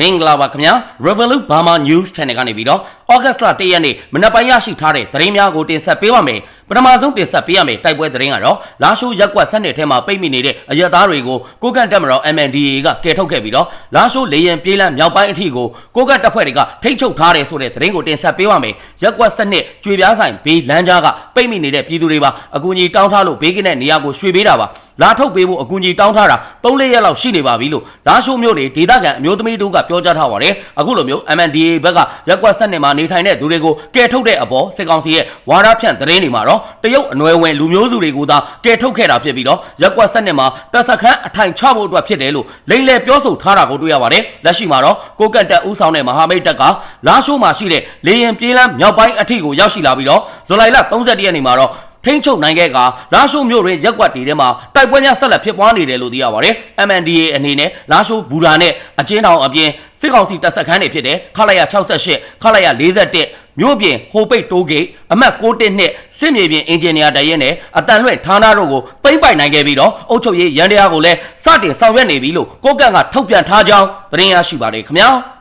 မင်္ဂလာပါခင်ဗျာ Revolut Burma News Channel ကနေပြီးတော့ August လ1ရက်နေ့မနက်ပိုင်းရရှိထားတဲ့သတင်းများကိုတင်ဆက်ပေးပါမယ် ပထမဆုံးတင်ဆက်ပေးရမယ်တိုက်ပွဲသတင်းကတော့လာရှိုးရက်ကွက်ဆက်နှစ်ထဲမှာပိတ်မိနေတဲ့အရက်သားတွေကိုကိုကန့်တက်မတော် MNDAA ကကယ်ထုတ်ခဲ့ပြီးတော့လာရှိုးလေရင်ပြေးလမ်းမြောက်ပိုင်းအထိကိုကိုကန့်တပ်ဖွဲ့တွေကထိတ်ချုပ်ထားတယ်ဆိုတဲ့သတင်းကိုတင်ဆက်ပေးပါမယ်ရက်ကွက်ဆက်နှစ်ကျွေပြားဆိုင်ဘေးလမ်းကြားကပိတ်မိနေတဲ့ပြည်သူတွေပါအကူအညီတောင်းထားလို့ဘေးကင်းတဲ့နေရာကိုရွှေ့ပေးတာပါလာထုတ်ပေးဖို့အကူအညီတောင်းထားတာ3ရက်လောက်ရှိနေပါပြီလို့လာရှိုးမြို့နေဒေသခံအမျိုးသမီးတို့ကပြောကြားထားပါတယ်အခုလိုမျိုး MNDAA ဘက်ကရက်ကွက်ဆက်နှစ်မှာနေထိုင်တဲ့သူတွေကိုကယ်ထုတ်တဲ့အပေါ်စစ်ကောင်စီရဲ့ဝါဒဖြန့်သတင်းတွေမှာတော့တရုတ်အနွယ်ဝင်လူမျိုးစုတွေကိုသာကယ်ထုတ်ခဲ့တာဖြစ်ပြီးတော့ရက်ကွက်ဆက်နှစ်မှာတပ်စခန်းအထိုင်ချဖို့အတွက်ဖြစ်တယ်လို့လိမ့်လေပြောဆိုထားတာကိုတွေ့ရပါတယ်လက်ရှိမှာတော့ကိုကန့်တက်ဦးဆောင်တဲ့မဟာမိတ်တပ်ကလာရှိုးမှာရှိတဲ့လေရင်ပြေးလမ်းမြောက်ပိုင်းအထိကိုရောက်ရှိလာပြီးတော့ဇူလိုင်လ31ရက်နေ့မှာတော့ထိန်းချုပ်နိုင်ခဲ့ကလာရှိုးမြို့တွင်ရက်ကွက်တီထဲမှာတိုက်ပွဲများဆက်လက်ဖြစ်ပွားနေတယ်လို့သိရပါတယ်။ MNDA အနေနဲ့လာရှိုးဘူရာနဲ့အချင်းတောင်အပြင်စစ်ကောင်စီတပ်စခန်းတွေဖြစ်တဲ့ခလာရ68ခလာရ41 မြို့ပြင်ဟိုပိတ်တိုးဂိတ်အမှတ်612နဲ့စစ်မြေပြင်အင်ဂျင်နီယာတရဲနဲ့အတန်လွင့်ဌာနတို့ကိုသိမ့်ပိုင်နိုင်ခဲ့ပြီးတော့အုပ်ချုပ်ရေးရန်တရားကိုလည်းစတင်ဆောင်ရွက်နေပြီလို့ကိုကန့်ကထုတ်ပြန်ထားကြောင်းသတင်းရရှိပါတယ်ခင်ဗျာ။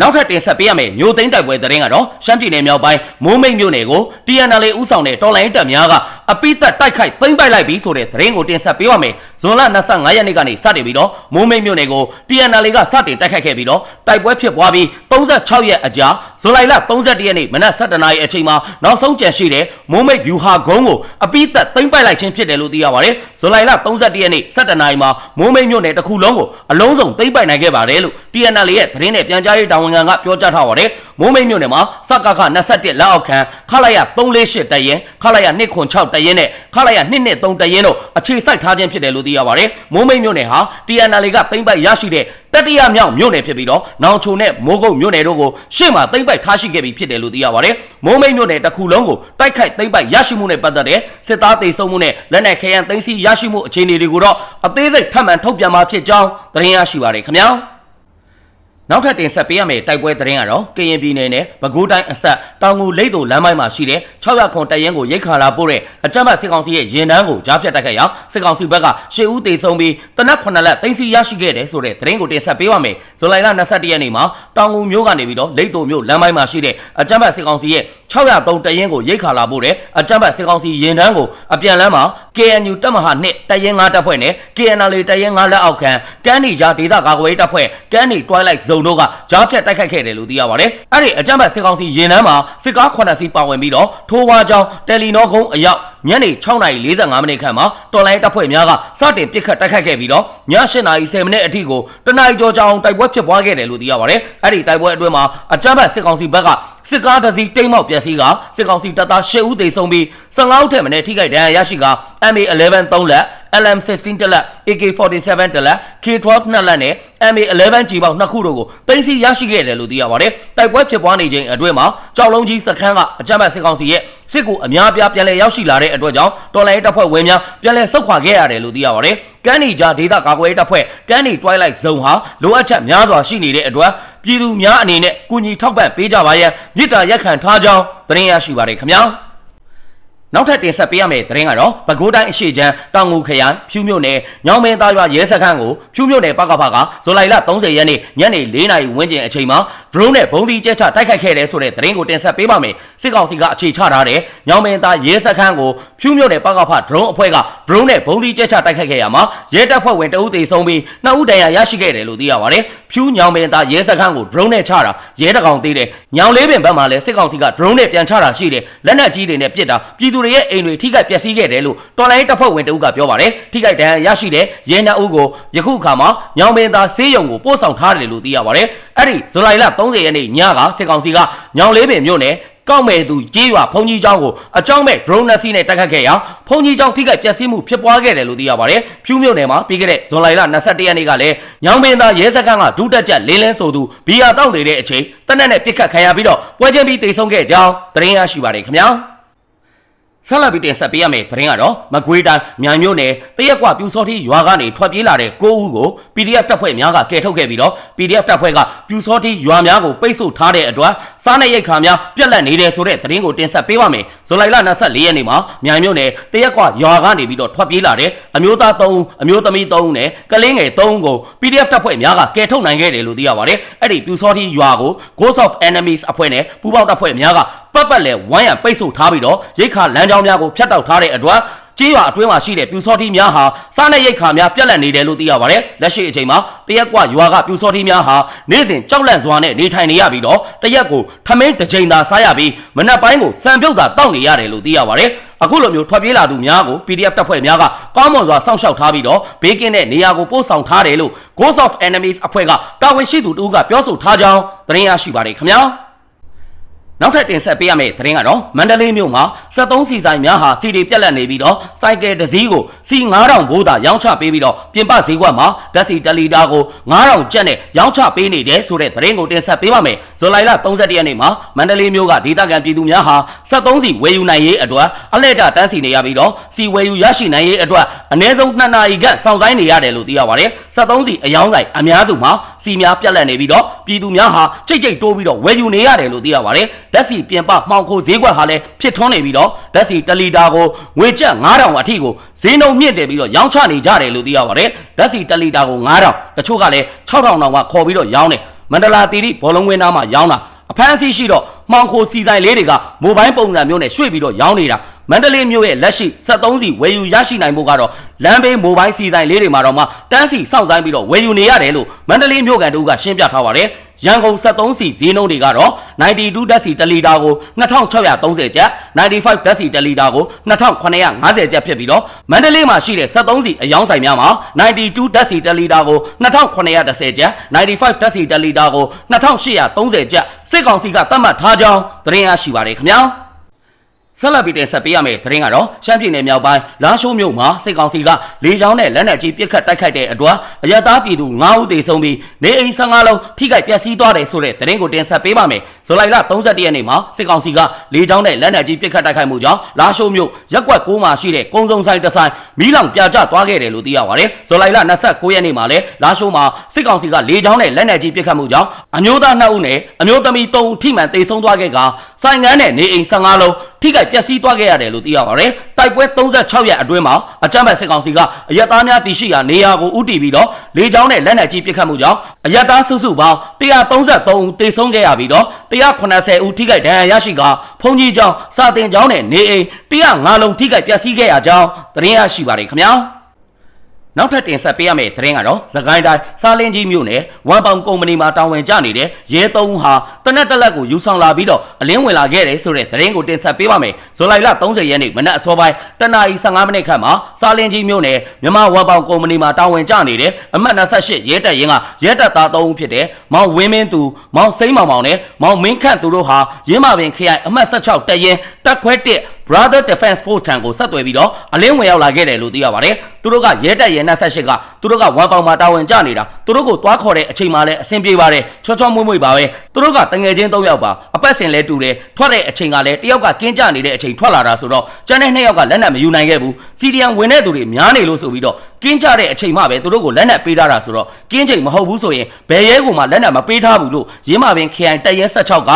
နောက်ထပ်တင်ဆက်ပေးရမယ့်မျိုးသိန်းတိုက်ပွဲသတင်းကတော့ရှမ်းပြည်နယ်မြောက်ပိုင်းမိုးမိတ်မြို့နယ်ကို TNL ဦးဆောင်တဲ့တော်လိုင်းတပ်များကအပိသက်တိုက်ခိုက်သိမ်းပိုက်လိုက်ပြီးဆိုတဲ့သတင်းကိုတင်ဆက်ပေးပါမယ်။ဇွန်လ25ရက်နေ့ကနေစတင်ပြီးတော့မိုးမိတ်မြို့နယ်ကို TNL ကစတင်တိုက်ခိုက်ခဲ့ပြီးတော့တိုက်ပွဲဖြစ်ပွားပြီး36ရက်အကြာဇူလိုင်လ31ရက်နေ့မနက်7:00နာရီအချိန်မှာနောက်ဆုံးကြံရှိတဲ့မိုးမိတ်ဗျူဟာဂုံးကိုအပိသက်သိမ်းပိုက်လိုက်ခြင်းဖြစ်တယ်လို့သိရပါတယ်။ဇူလိုင်လ31ရက်နေ့7:00နာရီမှာမိုးမိတ်မြို့နယ်တစ်ခုလုံးကိုအလုံးစုံသိမ်းပိုက်နိုင်ခဲ့ပါတယ်လို့ TNL ရဲ့သတင်းနဲ့ပြန်ကြားရေးတာဝန်ခံကပြောကြားထားပါတယ်။မိုးမိတ်မြို့နယ်မှာစကခ21လက်အောက်ခံခလာရ348တရင်ခလာရ206တရင်နဲ့ခလာရ223တရင်တို့အခြေစိုက်ထားခြင်းဖြစ်တယ်လို့သိရပါတယ်။မိုးမိတ်မြို့နယ်ဟာ TNL ကသိမ်းပိုက်ရရှိတဲ့တတိယမြောက်မြို့နယ်ဖြစ်ပြီးတော့နောင်ချုံနဲ့မိုးကုတ်မြို့နယ်တို့ကိုရှေ့မှာသိမ်းပိုက်ထားရှိခဲ့ပြီးဖြစ်တယ်လို့သိရပါတယ်။မိုးမိတ်မြို့နယ်တစ်ခုလုံးကိုတိုက်ခိုက်သိမ်းပိုက်ရရှိမှုနဲ့ပတ်သက်တဲ့စစ်သားတေဆုံးမှုနဲ့လက်နက်ခဲယမ်းသိမ်းဆည်းရရှိမှုအခြေအနေတွေကိုတော့အသေးစိတ်ထပ်မံထုတ်ပြန်မှာဖြစ်ကြောင်းသတင်းရရှိပါတယ်ခင်ဗျာ။ နောက်ထပ်တင်ဆက်ပေးရမယ့်တိုက်ပွဲသတင်းကတော့ကရင်ပြည်နယ်နဲ့ပဲခူးတိုင်းအဆက်တောင်ငူလိတ်တို့လမ်းပိုင်းမှာရှိတဲ့600ခွန်တရင်ကိုရိတ်ခါလာပို့တဲ့အကြမ်းဖက်စစ်ကောင်စီရဲ့ရင်တန်းကိုကြားဖြတ်တိုက်ခိုက်ရာစစ်ကောင်စီဘက်ကရှေ့ဦးတေဆုံးပြီးတနက်9လက်တင်စီရရှိခဲ့တယ်ဆိုတဲ့သတင်းကိုတင်ဆက်ပေးပါမယ်ဇူလိုင်လ21ရက်နေ့မှာတောင်ငူမြို့ကနေပြီးတော့လိတ်တို့မြို့လမ်းပိုင်းမှာရှိတဲ့အကြမ်းဖက်စစ်ကောင်စီရဲ့603တရင်ကိုရိတ်ခါလာပို့တဲ့အကြမ်းဖက်စစ်ကောင်စီရင်တန်းကိုအပြန်လန်းမှာ KNU တပ်မဟာ2တရင်9တပ်ဖွဲ့နဲ့ KNL တရင်9လက်အောက်ခံကမ်းနီရာဒေသကာကွယ်ရေးတပ်ဖွဲ့ကမ်းနီ Twilight Zone တို့ကကြားဖြတ်တိုက်ခိုက်ခဲ့တယ်လို့သိရပါတယ်။အဲ့ဒီအကြမ်းဖက်စစ်ကောင်စီရင်နှန်းမှာစစ်ကား9စီးပါဝင်ပြီးတော့ထိုးဝါကြောင်းတယ်လီနောကုန်းအရောက်ညနေ6:45မိနစ်ခန့်မှာတော်လိုင်းတပ်ဖွဲ့များကစတင်ပစ်ခတ်တိုက်ခိုက်ခဲ့ပြီးတော့ည8:10မိနစ်အထိကိုတနအီကျော်ကြောင်တိုက်ပွဲဖြစ်ပွားခဲ့တယ်လို့သိရပါတယ်။အဲ့ဒီတိုက်ပွဲအတွင်းမှာအကြမ်းဖက်စစ်ကောင်စီဘက်ကစစ်ကားတစ်စီးတိမ်းမောက်ပျက်စီးကစစ်ကောင်စီတပ်သား10ဦးသေဆုံးပြီး15ဦးထက်မနည်းထိခိုက်ဒဏ်ရာရရှိက MA11 3လက် LM16 တလက် AK47 တလက် K12 နှစ်လက်နဲ့ MA11 ကြီးပေါင်းနှစ်ခုတို့ကိုတင်စီရရှိခဲ့တယ်လို့သိရပါတယ်။တိုက်ပွဲဖြစ်ပွားနေချိန်အတွင်းမှာကြောက်လုံးကြီးစခန်းကအကြမ်းဖက်စစ်ကောင်စီရဲ့စစ်ကူအများပြားပြန်လည်ရောက်ရှိလာတဲ့အတွက်ကြောင့်တော်လိုင်းတပ်ဖွဲ့ဝင်များပြန်လည်ဆုတ်ခွာခဲ့ရတယ်လို့သိရပါတယ်။ကမ်းနီကြားဒေသကာကွယ်ရေးတပ်ဖွဲ့ကမ်းနီ Twilight Zone ဟာလိုအပ်ချက်များစွာရှိနေတဲ့အတွက်ပြည်သူများအနေနဲ့ကူညီထောက်ပံ့ပေးကြပါရန်မြစ်တာရက်ခံထားကြောင်းသတင်းရရှိပါတယ်ခင်ဗျာ။ နောက်ထပ်တင်ဆက်ပေးရမယ့်သတင်းကတော့ပဲခူးတိုင်းအရှိချမ်းတောင်ငူခရိုင်ဖြူးမြို့နယ်ညောင်မင်းသားရွာရဲစခန်းကိုဖြူးမြို့နယ်ပကဖကဇူလိုင်လ30ရက်နေ့ညနေ4နာရီဝန်းကျင်အချိန်မှာ drone နဲ့ဘုံဒီကျဲချတိုက်ခိုက်ခဲ့တဲ့ဆိုတဲ့သတင်းကိုတင်ဆက်ပေးပါမယ်စစ်ကောင်စီကအခြေချထားတဲ့ညောင်မင်းသားရဲစခန်းကိုဖြူးမြို့နယ်ပကဖ drone အဖွဲ့က drone နဲ့ဘုံဒီကျဲချတိုက်ခိုက်ခဲ့ရမှာရဲတပ်ဖွဲ့ဝင်တအုပ်သေဆုံးပြီးနှစ်ဦးဒဏ်ရာရရှိခဲ့တယ်လို့သိရပါတယ်ဖြူးညောင်မင်းသားရဲစခန်းကို drone နဲ့ချတာရဲတကောင်သေးတယ်ညောင်လေးပင်ဘက်မှာလည်းစစ်ကောင်စီက drone နဲ့ပြန်ချတာရှိတယ်လက်နက်ကြီးတွေနဲ့ပစ်တာပြည်သူတွေရဲ့အိမ်တွေထိခိုက်ပျက်စီးခဲ့တယ်လို့တော်လိုင်းတပ်ဖွဲ့ဝင်တဦးကပြောပါတယ်ထိခိုက်ဒဏ်ရာရရှိတဲ့ရဲနှအုပ်ကိုယခုအခါမှာညောင်မင်းသားဆေးရုံကိုပို့ဆောင်ထားတယ်လို့သိရပါတယ်အဲ့ဒီဇူလိုင်လ30ရက်နေ့ညကစစ်ကောင်စီကညောင်လေးပင်မြို့နယ်ကောက်မဲ့သူကြေးရွာဖုန်ကြီးเจ้าကိုအကြောင်းမဲ့ drone နဲ့စီးနဲ့တက်ခတ်ခဲ့ရာဖုန်ကြီးเจ้าထိခိုက်ပျက်စီးမှုဖြစ်ပွားခဲ့တယ်လို့သိရပါတယ်။ဖြူးမြို့နယ်မှာပြီးခဲ့တဲ့ဇွန်လ21ရက်နေ့ကလည်းညောင်ပင်သားရဲစခန်းကဒုတက်ချက်လင်းလင်းဆိုသူဘီယာတောက်နေတဲ့အချိန်တနက်နဲ့ပစ်ခတ်ခံရပြီးတော့ပွဲချင်းပြီးတိတ်ဆုံးခဲ့ကြောင်းသတင်းရရှိပါတယ်ခင်ဗျာ။ ဆက်လက်ပြီးတင်ဆက်ပေးရမယ့်သတင်းကတော့မကွေးတိုင်းမြိုင်မြို့နယ်တရက်ကွာပြူစောတိရွာကနေထွက်ပြေးလာတဲ့၉ဦးကို PDF တပ်ဖွဲ့များကကယ်ထုတ်ခဲ့ပြီးတော့ PDF တပ်ဖွဲ့ကပြူစောတိရွာများကိုပိတ်ဆို့ထားတဲ့အတွက်စားနပ်ရိက္ခာများပြက်လက်နေတယ်ဆိုတဲ့သတင်းကိုတင်ဆက်ပေးပါမယ်။ဇူလိုင်လ24ရက်နေ့မှာမြိုင်မြို့နယ်တရက်ကွာရွာကနေပြီးတော့ထွက်ပြေးလာတဲ့အမျိုးသား3ဦးအမျိုးသမီး3ဦးနဲ့ကလေးငယ်3ဦးကို PDF တပ်ဖွဲ့များကကယ်ထုတ်နိုင်ခဲ့တယ်လို့သိရပါတယ်။အဲ့ဒီပြူစောတိရွာကို Ghost of Enemies အဖွဲ့နဲ့ပူးပေါင်းတပ်ဖွဲ့များက ပတ်ပတ်လဲဝိုင်းရံပိတ်ဆို့ထားပြီးတော့ရိတ်ခါလမ်းကြောင်းများကိုဖျက်တောက်ထားတဲ့အတွက်ကြေးရွာအတွင်းမှာရှိတဲ့ပြူစောတိများဟာစားနပ်ရိတ်ခါများပြက်လက်နေတယ်လို့သိရပါတယ်။လက်ရှိအချိန်မှာတရက်ကွရွာကပြူစောတိများဟာနေ့စဉ်ကြောက်လန့်စွာနဲ့နေထိုင်နေရပြီးတော့တရက်ကိုထမင်းတစ်ချိန်သာစားရပြီးမနက်ပိုင်းကိုစံပြုတ်သာတောက်နေရတယ်လို့သိရပါတယ်။အခုလိုမျိုးထွက်ပြေးလာသူများကို PDF တပ်ဖွဲ့များကကောင်းမွန်စွာစောင့်ရှောက်ထားပြီးတော့ဘေးကင်းတဲ့နေရာကိုပို့ဆောင်ထားတယ်လို့ Ghost of Enemies အဖွဲ့ကတာဝန်ရှိသူတူကပြောဆိုထားကြောင်းသတင်းရရှိပါတယ်ခင်ဗျာ။ နောက်ထပ်တင်ဆက်ပေးရမယ့်သတင်းကတော့မန္တလေးမြို့မှာ73စီဆိုင်များဟာစီဒီပြက်လက်နေပြီးတော့စိုက်ကယ်တစ်စီးကိုစီ9000ဘိုးသာရောင်းချပေးပြီးတော့ပြင်ပဈေးကွက်မှာဓာတ်စီတလီတာကို9000ကျပ်နဲ့ရောင်းချပေးနေတယ်ဆိုတဲ့သတင်းကိုတင်ဆက်ပေးပါမယ်။ဇူလိုင်လ31ရက်နေ့မှာမန္တလေးမြို့ကဒေသခံပြည်သူများဟာ73စီဝယ်ယူနိုင်ရေးအတွက်အလှည့်ကျတန်းစီနေရပြီးတော့စီဝယ်ယူရရှိနိုင်ရေးအတွက်အနည်းဆုံး2နာရီခန့်စောင့်ဆိုင်းနေရတယ်လို့သိရပါတယ်။73စီအယောင်းဆိုင်အများစုမှာ စီများပြက်လက်နေပြီးတော့ပြည်သူများဟာကြိတ်ကြိတ်တိုးပြီးတော့ဝယ်ယူနေရတယ်လို့သိရပါတယ်။ဓာတ်စီပြင်ပမှောင်ခိုဈေးကွက်ဟာလည်းဖြစ်ထွန်းနေပြီးတော့ဓာတ်စီ1လီတာကိုငွေကျပ်9000အထိကိုဈေးနှုန်းမြင့်တယ်ပြီးတော့ရောင်းချနေကြတယ်လို့သိရပါတယ်ဓာတ်စီ1လီတာကို9000တချို့ကလည်း6000တောင်မှခေါ်ပြီးတော့ရောင်းတယ်မန္တလာတီရီဘောလုံးဝင်းသားမှာရောင်းတာ အဖမ်းအဆီးရှိတော့မှောင်ခိုစီဆိုင်လေးတွေကမိုဘိုင်းပုံစံမျိုးနဲ့ရွှေ့ပြီးတော့ရောင်းနေတာမန္တလေးမြို့ရဲ့လက်ရှိ73စီဝယ်ယူရရှိနိုင်ဖို့ကတော့လမ်းဘေးမိုဘိုင်းစီဆိုင်လေးတွေမှာတော့မှတန်းစီစောင့်ဆိုင်ပြီးတော့ဝယ်ယူနေရတယ်လို့မန္တလေးမြို့ကန်တို့ကရှင်းပြထားပါတယ်ရန်ကုန်73စီဈေးနှုန်းတွေကတော့92ဓာတ်စီ1လီတာကို2630ကျပ်95ဓာတ်စီ1လီတာကို2950ကျပ်ဖြစ်ပြီးတော့မန္တလေးမှာရှိတဲ့73စီအယောင်းဆိုင်များမှာ92ဓာတ်စီ1လီတာကို2910ကျပ်95ဓာတ်စီ1လီတာကို2830ကျပ် စစ်ကောင်စီကသတ်မှတ်ထားကြောင်းသတင်းရရှိပါတယ်ခင်ဗျာ ဆက်လက်ပြီးတင်ဆက်ပေးရမယ့်သတင်းကတော့ရှမ်းပြည်နယ်မြောက်ပိုင်းလာရှိုးမြို့မှာစစ်ကောင်စီကလေကြောင်းနဲ့လက်နက်ကြီးပစ်ခတ်တိုက်ခိုက်တဲ့အတွက်အရတားပြည်သူ9ဦးသေဆုံးပြီးနေအိမ်15လုံးထိခိုက်ပျက်စီးသွားတယ်ဆိုတဲ့သတင်းကိုတင်ဆက်ပေးပါမယ်။ဇူလိုင်လ31ရက်နေ့မှာစစ်ကောင်စီကလေကြောင်းနဲ့လက်နက်ကြီးပစ်ခတ်တိုက်ခိုက်မှုကြောင့်လာရှိုးမြို့ရက်ကွက်6မှာရှိတဲ့ကုန်းစုံဆိုင်တစ်ဆိုင်မီးလောင်ပြာကျသွားခဲ့တယ်လို့သိရပါတယ်။ဇူလိုင်လ29ရက်နေ့မှာလည်းလာရှိုးမှာစစ်ကောင်စီကလေကြောင်းနဲ့လက်နက်ကြီးပစ်ခတ်မှုကြောင့်အမျိုးသား2ဦးနဲ့အမျိုးသမီး3ဦးထိမှန်သေဆုံးသွားခဲ့က ဆိုင်ငန်းနဲ့နေအိမ်15လုံးထိခိုက်ပျက်စီးသွားခဲ့ရတယ်လို့သိရပါတယ်။တိုက်ပွဲ36ရက်အတွင်းမှာအကြမ်းဖက်စစ်ကောင်စီကအရက်သားများတည်ရှိရာနေရာကိုဥတီပြီးတော့လေကြောင်းနဲ့လက်နက်ကြီးပစ်ခတ်မှုကြောင့်အရက်သားစုစုပေါင်း133ဦးသေဆုံးခဲ့ရပြီးတော့180ဦးထိခိုက်ဒဏ်ရာရရှိကဖုန်ကြီးကျောင်းစာတင်ကျောင်းနဲ့နေအိမ်105လုံးထိခိုက်ပျက်စီးခဲ့ရကြောင်းသတင်းရရှိပါတယ်ခင်ဗျာ။ နောက်ထပ်တင်ဆက်ပေးရမယ့်သတင်းကတော့သခိုင်းတိုင်းစားလင်းကြီးမြို့နယ်ဝမ်ပေါင်ကုမ္ပဏီမှာတာဝန်ကျနေတဲ့ရဲသုံးဦးဟာတနက်တက်လက်ကိုယူဆောင်လာပြီးတော့အလင်းဝင်လာခဲ့တယ်ဆိုတဲ့သတင်းကိုတင်ဆက်ပေးပါမယ်။ဇူလိုင်လ30ရက်နေ့မနက်အစောပိုင်းတနာရီ15မိနစ်ခန့်မှာစားလင်းကြီးမြို့နယ်မြန်မာဝမ်ပေါင်ကုမ္ပဏီမှာတာဝန်ကျနေတဲ့အမှတ်28ရဲတပ်ရင်းကရဲတပ်သား3ဦးဖြစ်တဲ့မောင်ဝင်းမင်းသူမောင်စိမ့်မောင်မောင်နဲ့မောင်မင်းခန့်သူတို့ဟာရင်းမာပင်ခရိုင်အမှတ်16တပ်ရင်းတပ်ခွဲ1 Brother Defense Force ထံကိုဆက်သွယ်ပြီးတော့အလင်းဝင်ရောက်လာခဲ့တယ်လို့သိရပါတယ်။သူတို့ကရဲတပ်ရဲ28ကသူတို့ကဝမ်ပေါင်မှာတာဝန်ကျနေတာသူတို့ကိုသွားခေါ်တဲ့အချိန်မှလည်းအဆင်ပြေပါတယ်ချောချောမွေ့မွေ့ပါပဲသူတို့ကတငယ်ချင်း၃ယောက်ပါအပတ်စဉ်လဲတူတယ်ထွက်တဲ့အချိန်ကလည်းတယောက်ကကင်းကြနေတဲ့အချိန်ထွက်လာတာဆိုတော့ကျန်တဲ့နှစ်ယောက်ကလက်နက်မယူနိုင်ခဲ့ဘူးစီဒီယံဝင်တဲ့သူတွေများနေလို့ဆိုပြီးတော့ကင်းကြတဲ့အချိန်မှပဲသူတို့ကိုလက်နက်ပေးထားတာဆိုတော့ကင်းချိန်မဟုတ်ဘူးဆိုရင်ဘယ်ရဲကိုမှလက်နက်မပေးထားဘူးလို့ရင်းမာပင် KI တရဲ16က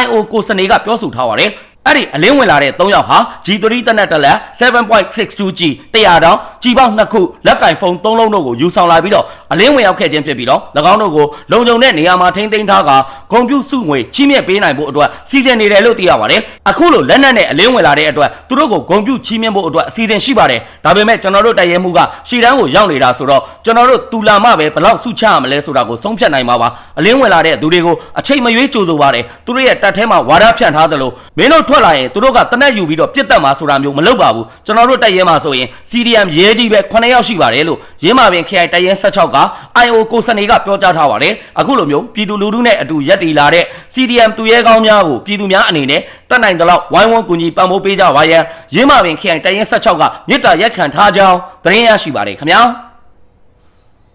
IO ကိုစနေကပြောဆိုထားပါတယ် အဲ့ဒီအလင်းဝင်လာတဲ့၃ယောက်ဟာ G3 တနက်တလက် 7.62G 100တောင်ကြီးပေါင်း2ခုလက်ကင်ဖုန်း3လုံးတို့ကိုယူဆောင်လာပြီးတော့အလင်းဝင်ရောက်ခဲ့ခြင်းဖြစ်ပြီးတော့၎င်းတို့ကိုလုံခြုံတဲ့နေရာမှာထိန်းသိမ်းထားကဂုံပြူစုငွေချီးမြှင့်ပေးနိုင်ဖို့အတွက်စီစဉ်နေတယ်လို့သိရပါတယ်အခုလိုလက်နက်နဲ့အလင်းဝင်လာတဲ့အတွက်သူတို့ကိုဂုံပြူချီးမြှင့်ဖို့အတွက်အစီအစဉ်ရှိပါတယ်ဒါပေမဲ့ကျွန်တော်တို့တရဲမှုကရှီတန်းကိုရောက်နေတာဆိုတော့ကျွန်တော်တို့တူလာမပဲဘလောက်စုချရမလဲဆိုတာကိုဆုံးဖြတ်နိုင်မှာပါအလင်းဝင်လာတဲ့သူတွေကိုအချိန်မရွေးကြိုဆိုပါတယ်သူတို့ရဲ့တပ်ထဲမှာဝါဒဖြန့်ထားသလိုမင်းတို့ထွက်လာရင်သူတို့ကတနက်ယူပြီးတော့ပြစ်တက်မှာဆိုတာမျိုးမလုပ်ပါဘူးကျွန်တော်တို့တပ်ရဲမှာဆိုရင် CDM ရဲကြီးပဲ9ယောက်ရှိပါတယ်လို့ရင်းမာပင် KI တပ်ရဲ16က IO ကိုစနေကပြောကြားထားပါတယ်အခုလိုမျိုးပြည်သူလူထုနဲ့အတူရက်တည်လာတဲ့ CDM သူရဲကောင်းများကိုပြည်သူများအနေနဲ့တက်နိုင်သလောက်ဝိုင်းဝန်းကူညီပံ့ပိုးပေးကြပါရန်ရင်းမာပင် KI တပ်ရဲ16ကမြစ်တာရက်ခံထားကြောင်းသတင်းရရှိပါတယ်ခင်ဗျာ